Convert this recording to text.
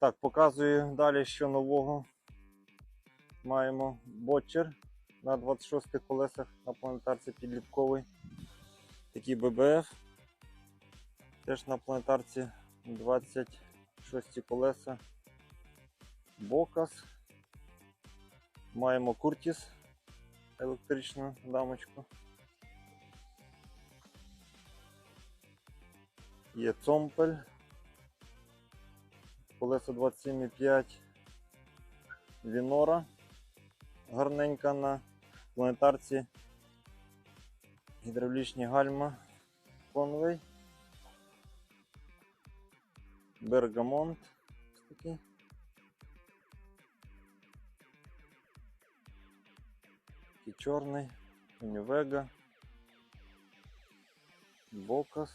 Так, показую далі, що нового. Маємо ботчер на 26 колесах на планетарці підлітковий. Такий ББФ. Теж на планетарці 26 колеса. Бокас. Маємо Куртіс електричну дамочку. Є Цомпель. Колеса 27,5. Вінора. Гарненька на планетарці. Гідравлічні гальма. Конвей. Бергамонт. Такий. Такий чорний. Унівега. Бокас.